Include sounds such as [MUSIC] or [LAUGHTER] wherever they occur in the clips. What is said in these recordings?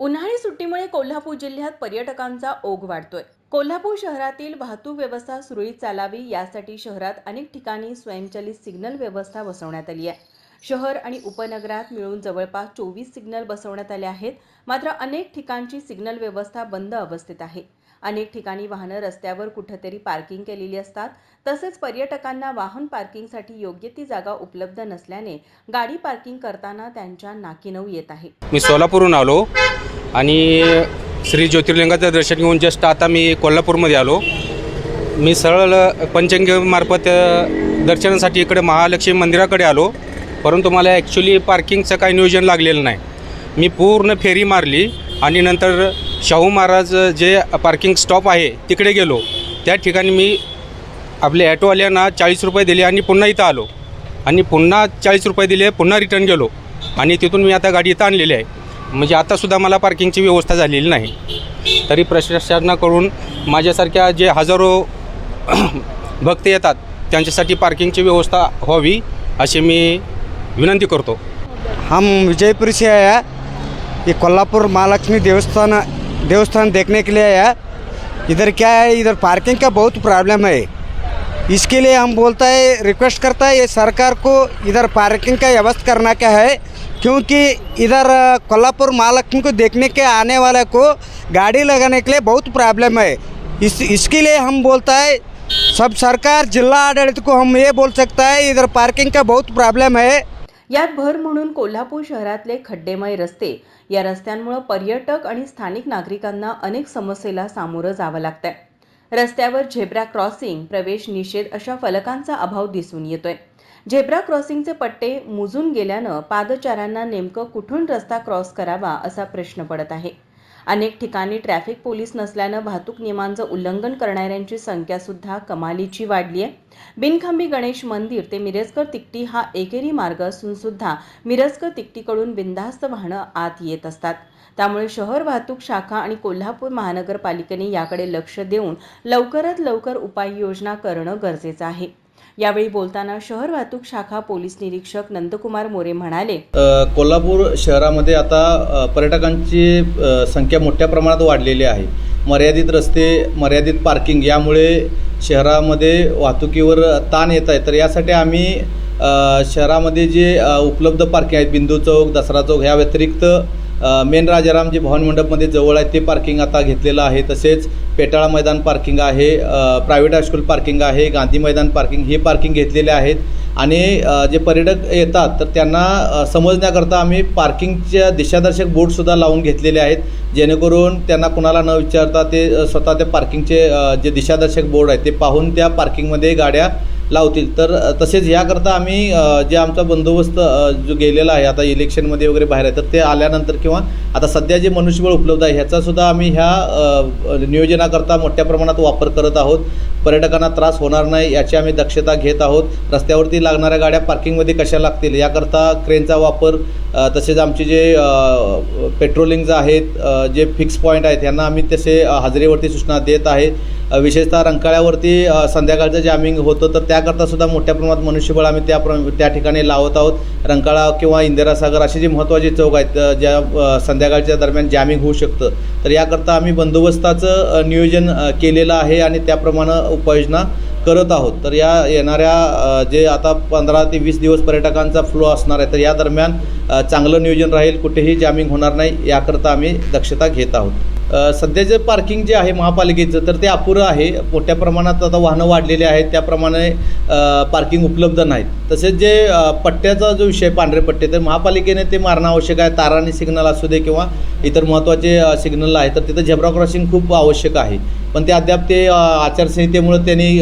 उन्हाळी सुट्टीमुळे कोल्हापूर जिल्ह्यात पर्यटकांचा ओघ वाढतोय. कोल्हापूर शहरातील वाहतूक व्यवस्था सुरळीत चालावी यासाठी शहरात अनेक ठिकाणी स्वयंचलित सिग्नल व्यवस्था बसवण्यात आली आहे. शहर आणि उपनगरात मिळून जवळपास चोवीस सिग्नल बसवण्यात आले आहेत. मात्र अनेक ठिकाणची सिग्नल व्यवस्था बंद अवस्थेत आहे. अनेक ठिकाणी वाहनं रस्त्यावर कुठंतरी पार्किंग केलेली असतात. तसेच पर्यटकांना वाहन पार्किंगसाठी योग्य ती जागा उपलब्ध नसल्याने गाडी पार्किंग करताना त्यांच्या नाकीनऊ येत आहे. मी सोलापूरहून आलो आणि श्री ज्योतिर्लिंगाचं दर्शन घेऊन जस्ट आता मी कोल्हापूरमध्ये आलो. मी सरळ पंचंगमार्फत दर्शनासाठी इकडे महालक्ष्मी मंदिराकडे आलो. परंतु मला ॲक्च्युली पार्किंगचं काही नियोजन लागलेलं नाही. मी पूर्ण फेरी मारली. आणि नंतर शाहू महाराज जे पार्किंग स्टॉप आहे तिकडे गेलो. त्या ठिकाणी मी आपले ॲटोवाल्यांना चाळीस रुपये दिले आणि पुन्हा इथं आलो. आणि पुन्हा चाळीस रुपये दिले पुन्हा रिटर्न गेलो. आणि तिथून मी आता गाडी इथं आणलेली आहे. म्हणजे आतासुद्धा मला पार्किंगची व्यवस्था झालेली नाही. तरी प्रशासनाकडून माझ्यासारख्या जे हजारो [CLEARS THROAT] भक्त येतात त्यांच्यासाठी पार्किंगची व्यवस्था व्हावी अशी मी विनंती करतो. हम विजयपुरशी से आया ये कोल्हापुर महालक्ष्मी देवस्थान देवस्थान देखने के लिए आया इधर क्या है, इधर पार्किंग का बहुत प्रॉब्लम है। इसके लिए हम बोलता है रिक्वेस्ट करता है, ये सरकार को इधर पार्किंग का व्यवस्था करना क्या है? क्योंकि इधर, कोल्हापुर महालक्ष्मी को देखने के आने वाले को गाड़ी लगाने के लिए बहुत प्रॉब्लम है। इस, इसके लिए हम बोलता है, सब सरकार, जिला आडಳಿत को हम ये बोल सकता है, इधर पार्किंग का बहुत प्रॉब्लम है। यात भर म्हणून कोल्हापूर शहरातले खड्डेमय रस्ते. या रस्त्यांमुळे पर्यटक आणि स्थानिक नागरिकांना अनेक समस्येला सामोरं जावं लागतंय. रस्त्यावर झेब्रा क्रॉसिंग प्रवेश निषेध अशा फलकांचा अभाव दिसून येतोय. झेब्रा क्रॉसिंगचे पट्टे मुजून गेल्यानं पादचाऱ्यांना नेमकं कुठून रस्ता क्रॉस करावा असा प्रश्न पडत आहे. अनेक ठिकाणी ट्रॅफिक पोलीस नसल्यानं वाहतूक नियमांचं उल्लंघन करणाऱ्यांची संख्यासुद्धा कमालीची वाढली आहे बिनखंबी गणेश मंदिर ते मिरजकर तिकटी हा एकेरी मार्ग असून सुद्धा मिरजकर तिकटीकडून बिनधास्त वाहनं आत येत असतात. त्यामुळे शहर वाहतूक शाखा आणि कोल्हापूर महानगरपालिकेने याकडे लक्ष देऊन लवकरात लवकर उपाययोजना करणं गरजेचं आहे. यावेळी बोलताना शहर वाहतूक शाखा पोलीस निरीक्षक नंदकुमार मोरे म्हणाले कोल्हापूर शहरामध्ये आता पर्यटकांची संख्या मोठ्या प्रमाणात वाढलेली आहे. मर्यादित रस्ते मर्यादित पार्किंग यामुळे शहरामध्ये वाहतुकीवर ताण येत आहे. तर यासाठी आम्ही शहरामध्ये जे उपलब्ध पार्किंग आहेत बिंदू चौक दसरा चौक ह्या व्यतिरिक्त मेन राजाराम जे भवन मंडपमध्ये जवळ आहे ते पार्किंग आता घेतलेलं आहे. तसेच पेटाळा मैदान पार्किंग आहे प्रायव्हेट हायस्कूल पार्किंग आहे गांधी मैदान पार्किंग हे पार्किंग घेतलेले आहेत. आणि जे पर्यटक येतात तर त्यांना समजण्याकरता आम्ही पार्किंगच्या दिशादर्शक बोर्डसुद्धा लावून घेतलेले आहेत. जेणेकरून त्यांना कुणाला न विचारता ते स्वतः त्या पार्किंगचे जे दिशादर्शक बोर्ड आहेत ते पाहून त्या पार्किंगमध्ये गाड्या लावतील. तर तसेच याकरता आम्ही जे आमचा बंदोबस्त जो गेलेला आहे आता इलेक्शनमध्ये वगैरे बाहेर आहे तर ते आल्यानंतर किंवा आता सध्या जे मनुष्यबळ उपलब्ध आहे ह्याचासुद्धा आम्ही ह्या नियोजनाकरता मोठ्या प्रमाणात वापर करत आहोत. पर्यटकांना त्रास होणार नाही याची आम्ही दक्षता घेत आहोत. रस्त्यावरती लागणाऱ्या गाड्या पार्किंगमध्ये कशा लागतील याकरता क्रेनचा वापर तसेच आमचे जे पेट्रोलिंग्ज आहेत जे फिक्स पॉईंट आहेत यांना आम्ही तसे हजेरीवरती सूचना देत आहे. विशेषतः रंकाळ्यावरती संध्याकाळचं जॅमिंग होतं तर त्याकरता सुद्धा मोठ्या प्रमाणात मनुष्यबळ आम्ही त्या प्र त्या ठिकाणी लावत आहोत. रंकाळा किंवा इंदिरासागर अशी जी महत्त्वाचे चौक आहेत ज्या संध्याकाळच्या दरम्यान जॅमिंग होऊ शकतं. तर याकरता आम्ही बंदोबस्ताचं नियोजन केलेलं आहे आणि त्याप्रमाणे उपाययोजना करत आहोत. तर या येणाऱ्या जे आता पंधरा ते वीस दिवस पर्यटकांचा फ्लो असणार आहे तर या दरम्यान चांगलं नियोजन राहील कुठेही जॅमिंग होणार नाही याकरता आम्ही दक्षता घेत आहोत. सध्या सध्याचं पार्किंग जे आहे महापालिकेचं तर ते अपुरं आहे. मोठ्या प्रमाणात आता वाहनं वाढलेली आहेत. त्याप्रमाणे पार्किंग उपलब्ध नाहीत. तसेच जे पट्ट्याचा जो विषय पांढरे पट्टे तर महापालिकेने ते मारणं आवश्यक आहे. ताराने सिग्नल असू दे किंवा इतर महत्त्वाचे सिग्नल आहे तर तिथं झेब्रा क्रॉसिंग खूप आवश्यक आहे. पण ते अद्याप ते आचारसंहितेमुळे त्यांनी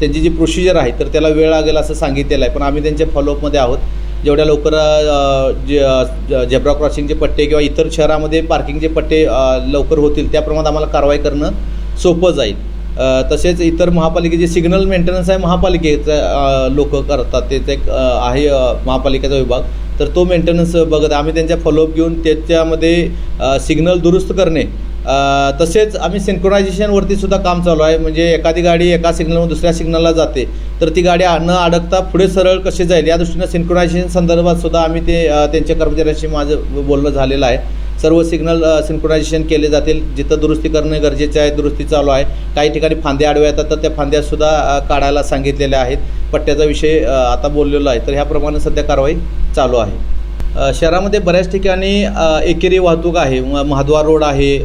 त्यांची जी प्रोसिजर आहे तर त्याला वेळ लागेल असं सांगितलेलं आहे. पण आम्ही त्यांच्या फॉलोअपमध्ये आहोत. जेवढ्या लवकर जे झेब्रा क्रॉसिंगचे पट्टे किंवा इतर शहरामध्ये पार्किंगचे पट्टे लवकर होतील त्या प्रमाणात आम्हाला कारवाई करणं सोपं जाईल. तसेच इतर महापालिकेचे सिग्नल मेंटेनन्स आहे महापालिकेचं लोक करतात. ते ते एक, आहे महापालिकेचा विभाग. तर तो मेंटेनन्स बघत आम्ही त्यांच्या फॉलोअप घेऊन त्याच्यामध्ये सिग्नल दुरुस्त करणे तसेच आम्ही सिंक्रोनायझेशनवरती सुद्धा काम चालू आहे. म्हणजे एखादी गाडी एका सिग्नलवरून दुसऱ्या सिग्नलला जाते. तर ती गाडी न अडकता पुढे सरळ कशी जाईल या दृष्टीनं सिंक्रोनायझेशन संदर्भात सुद्धा आम्ही ते त्यांच्या कर्मचाऱ्यांशी माझं बोलणं झालेलं आहे. सर्व सिग्नल सिंक्रोनायझेशन केले जातील. जिथं दुरुस्ती करणे गरजेचे आहे दुरुस्ती चालू आहे. काही ठिकाणी फांद्या आडव्या येतात तर त्या फांद्यासुद्धा काढायला सांगितलेल्या आहेत. पट्ट्याचा विषय आता बोललेलो आहे. तर ह्याप्रमाणे सध्या कारवाई चालू आहे. शहरामध्ये बऱ्याच ठिकाणी एकेरी वाहतूक आहे. महाद्वार रोड आहे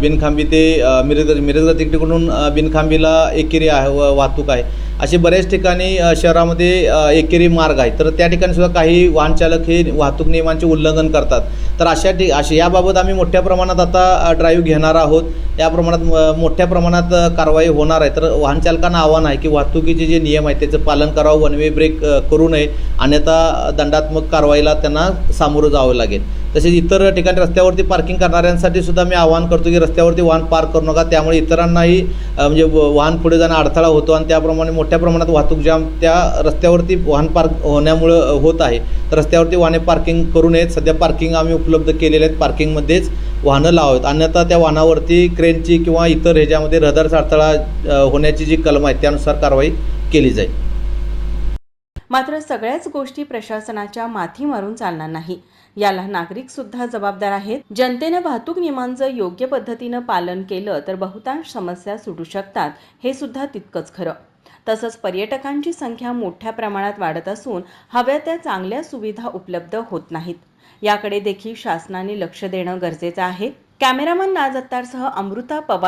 बिनखांबी ते मिरज मिरज तिकडून बिनखांबीला एकेरी आहे व- वाहतूक आहे. असे बऱ्याच ठिकाणी शहरामध्ये एकेरी मार्ग आहे. तर त्या ठिकाणी सुद्धा काही वाहनचालक हे वाहतूक नियमांचे उल्लंघन करतात. तर अशा ठिक अशा याबाबत आम्ही मोठ्या प्रमाणात आता ड्राईव्ह घेणार आहोत. या प्रमाणात म- मोठ्या प्रमाणात कारवाई होणार आहे. तर वाहनचालकांना आव्हान आहे की वाहतुकीचे जे नियम आहेत त्याचं पालन करावं वन वे ब्रेक करू नये. अन्यथा दंडात्मक कारवाईला त्यांना सामोरं जावं लागेल. तसेच इतर ठिकाणी रस्त्यावरती पार्किंग करणाऱ्यांसाठी सुद्धा मी आवाहन करतो की रस्त्यावरती वाहन पार्क करू नका. त्यामुळे इतरांनाही म्हणजे व- वाहन पुढे जाणं अडथळा होतो आणि त्याप्रमाणे मोठ्या प्रमाणात वाहतूक जाम त्या रस्त्यावरती वाहन पार्क होण्यामुळं होत आहे. तर रस्त्यावरती वाहने पार्किंग करू नयेत. सध्या पार्किंग आम्ही उपलब्ध केलेले आहेत. पार्किंगमध्येच वाहनं लावावेत. अन्यथा त्या वाहनावरती क्रेनची किंवा इतर ह्याच्यामध्ये रहदार अडथळा होण्याची जी कलम आहे त्यानुसार कारवाई केली जाईल. मात्र सगळ्याच गोष्टी प्रशासनाच्या माथी मारून चालणार नाही. याला नागरिक सुद्धा जबाबदार आहेत. जनतेनं वाहतूक नियमांचं योग्य पद्धतीनं पालन केलं तर बहुतांश समस्या सुटू शकतात हे सुद्धा तितकंच खरं. तसंच पर्यटकांची संख्या मोठ्या प्रमाणात वाढत असून हव्या त्या चांगल्या सुविधा उपलब्ध होत नाहीत. याकडे देखील शासनाने लक्ष देणं गरजेचं आहे. कॅमेरामन नाज अत्तारसह अमृता पवार